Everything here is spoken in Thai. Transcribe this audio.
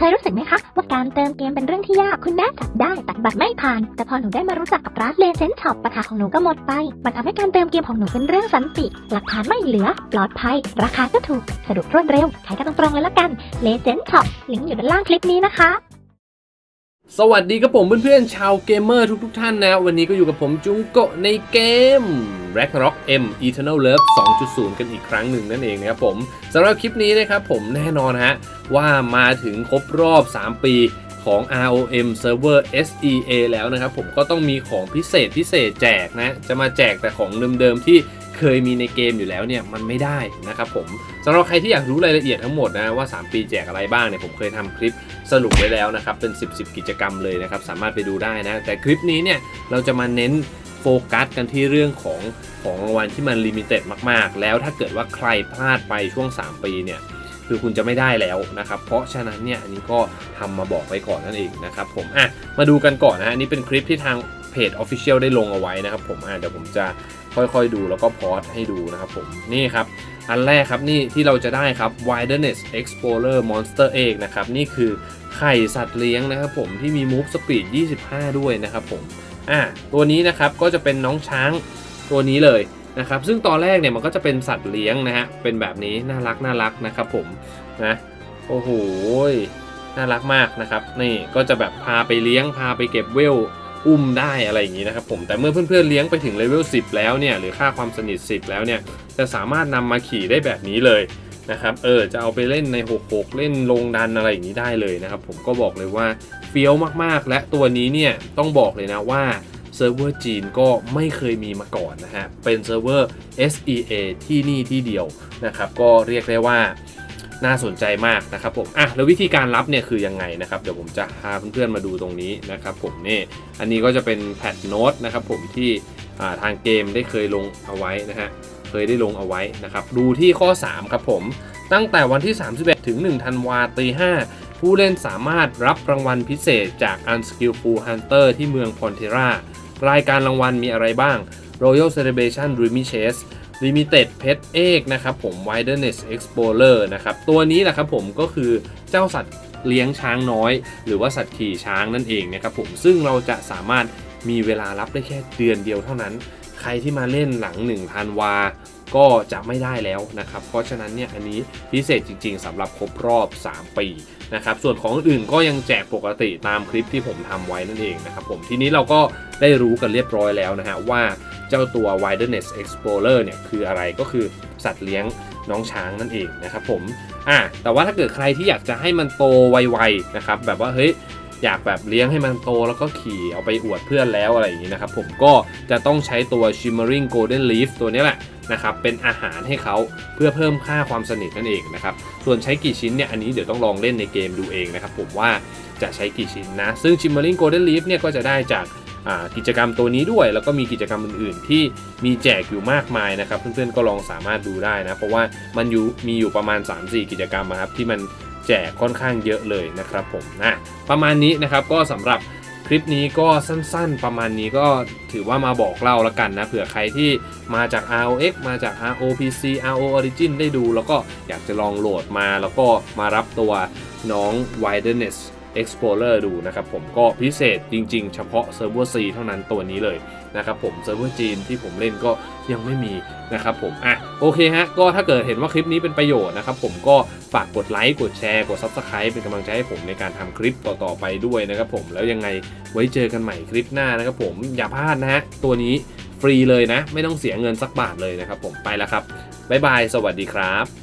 คยรู้สึกไหมคะ ว่าการเติมเกมเป็นเรื่องที่ยากคุณแม่จับได้แต่บัตรไม่ผ่าน แต่พอหนูได้มารู้จักกับร้านเลเซนช็อปปัญหาของหนูก็หมดไป มันทำให้การเติมเกมของหนูเป็นเรื่องสันติ หลักฐานไม่เหลือ ปลอดภัย ราคาก็ถูก สะดวกรวดเร็วใช้กันตรงๆเลยละกันเลเซนช็อปลิงก์อยู่ด้านล่างคลิปนี้นะคะ สวัสดีครับผมเพื่อนๆชาวเกมเมอร์ทุกๆท่านนะ วันนี้ก็อยู่กับผมจุงโกะในเกม Ragnarok M Eternal Love 2.0 กันอีกครั้งหนึ่งนั่นเองนะครับผมสำหรับคลิปนี้นะครับผมแน่นอนฮะ ว่ามาถึงครบรอบ 3 ปีของ ROM Server SEA แล้วนะครับผมก็ต้องมีของพิเศษพิเศษแจกนะ จะมาแจกแต่ของเดิมๆที่ เคยมีในเกมอยู่แล้วเนี่ยมันไม่ได้นะครับผมสำหรับใครที่อยากรู้รายละเอียดทั้งหมดนะว่า 3 ปีแจกอะไรบ้างเนี่ยผมเคยทำคลิปสรุปไว้แล้วนะครับเป็น 10 10 กิจกรรมเลยนะครับสามารถไปดูได้นะแต่คลิปนี้เนี่ยเราจะมาเน้นโฟกัสกันที่เรื่องของของรางวัลที่มันลิมิเต็ดมากๆ แล้วถ้าเกิดว่าใครพลาดไปช่วง 3 ปีเนี่ยคือคุณจะไม่ได้แล้วนะครับ เพราะฉะนั้นเนี่ยอันนี้ก็ทำมาบอกไว้ก่อนนั่นเองนะครับผมอะมาดูกันก่อนนะฮะนนี้เป็นคลิปที่ทางเพจ Official ได้ลงเอาไว้นะครับผมอะเดี๋ยวผมจะ ค่อยๆดูแล้วก็พอสให้ดูนะครับผมนี่ครับ อันแรกครับนี่ที่เราจะได้ครับ Wilderness Explorer Monster Egg นะครับนี่คือไข่สัตว์เลี้ยงนะครับผมที่มี Move Speed 25 ด้วยนะครับผมอะตัวนี้นะครับก็จะเป็นน้องช้างตัวนี้เลยนะครับซึ่งตอนแรกเนี่ยมันก็จะเป็นสัตว์เลี้ยงนะฮะเป็นแบบนี้น่ารักน่ารักนะครับผมนะโอ้โหน่ารักมากนะครับนี่ก็จะแบบพาไปเลี้ยงพาไปเก็บเวล อุ้มได้อะไรอย่างนี้นะครับผมแต่เมื่อเพื่อนๆเลี้ยงไปถึงเลเวล10 แล้วเนี่ยหรือค่าความสนิท 10 แล้วเนี่ยจะสามารถนำมาขี่ได้แบบนี้เลยนะครับเออจะเอาไปเล่นใน 66 เล่นลงดันอะไรอย่างนี้ได้เลยนะครับผมก็บอกเลยว่าเฟี้ยวมากๆ และตัวนี้เนี่ยต้องบอกเลยนะว่าเซิร์ฟเวอร์จีนก็ไม่เคยมีมาก่อนนะฮะเป็นเซิร์ฟเวอร์ SEA ที่นี่ที่เดียวนะครับก็เรียกได้ว่า น่าสนใจมากนะครับผมอะแล้ววิธีการรับเนี่ยคือยังไงนะครับเดี๋ยวผมจะพาเพื่อนๆมาดูตรงนี้นะครับผมนี่อันนี้ก็จะเป็นแพทโน้ตนะครับผมที่ทางเกมได้เคยลงเอาไว้นะฮะเคยได้ลงเอาไว้นะครับดูที่ข้อ 3 ครับผมตั้งแต่วันที่ 31 ถึง 1 ธันวาตี5ผู้เล่นสามารถรับรางวัลพิเศษจาก Unskillful Hunter ที่เมืองพอนเทรารายการรางวัลมีอะไรบ้าง Royal Celebration Dreamy Chase Limited Pet Egg นะครับผม Wilderness Explorer นะครับตัวนี้แหละครับผมก็คือเจ้าสัตว์เลี้ยงช้างน้อย หรือว่าสัตว์ขี่ช้างนั่นเองนะครับผมซึ่งเราจะสามารถมีเวลารับได้แค่เดือนเดียวเท่านั้น ใครที่มาเล่นหลัง1ธันวา ก็จะไม่ได้แล้วนะครับ เพราะฉะนั้นเนี่ยอันนี้พิเศษจริง ๆสำหรับครบรอบ 3 ปีนะครับ ส่วนของอื่นก็ยังแจกปกติตามคลิปที่ผมทำไว้นั่นเองนะครับผมทีนี้เราก็ได้รู้กันเรียบร้อยแล้วนะฮะว่าเจ้าตัว Wilderness Explorer เนี่ยคืออะไรก็คือสัตว์เลี้ยงน้องช้างนั่นเองนะครับผมอะแต่ว่าถ้าเกิดใครที่อยากจะให้มันโตไวๆนะครับแบบว่าเฮ้ย อยากแบบเลี้ยงให้มันโตแล้วก็ขี่เอาไปอวดเพื่อนแล้วอะไรอย่างนี้นะครับ ผมก็จะต้องใช้ตัว Shimmering Golden Leaf ตัวนี้แหละนะครับเป็นอาหารให้เขาเพื่อเพิ่มค่าความสนิทนั่นเองนะครับส่วนใช้กี่ชิ้นเนี่ยอันนี้เดี๋ยวต้องลองเล่นในเกมดูเองนะครับผมว่าจะใช้กี่ชิ้นนะ ซึ่ง Shimmering Golden Leaf เนี่ยก็จะได้จากกิจกรรมตัวนี้ด้วย แล้วก็มีกิจกรรมอื่นๆ ที่มีแจกอยู่มากมายนะครับ เพื่อนๆก็ลองสามารถดูได้นะ เพราะว่ามันอยู่มีอยู่ประมาณ 3-4 กิจกรรมนะครับที่มัน แจกค่อนข้างเยอะเลยนะครับผมนะประมาณนี้นะครับก็สำหรับคลิปนี้ก็สั้นๆ ประมาณนี้ก็ถือว่ามาบอกเล่าแล้วกันนะเผื่อใครที่มาจาก ROX มาจาก ROPC RO Origin ได้ดู แล้วก็อยากจะลองโหลดมาแล้วก็มารับตัวน้อง Wilderness Explorer ดูนะครับผมก็พิเศษจริงๆ เฉพาะเซิร์ฟเวอร์ C เท่านั้นตัวนี้เลยนะครับผมเซิร์ฟเวอร์จีนที่ผมเล่นก็ยังไม่มีนะครับผมอะโอเคฮะก็ถ้าเกิดเห็นว่าคลิปนี้เป็นประโยชน์นะครับผมก็ฝากกดไลค์กดแชร์กด Subscribe เป็นกำลังใจให้ผมในการทำคลิปต่อๆไปด้วยนะครับผมแล้วยังไงไว้เจอกันใหม่คลิปหน้านะครับผมอย่าพลาดนะฮะตัวนี้ฟรีเลยนะ ไม่ต้องเสียเงินสักบาทเลยนะครับผมไปแล้วครับบ๊ายบาย สวัสดีครับ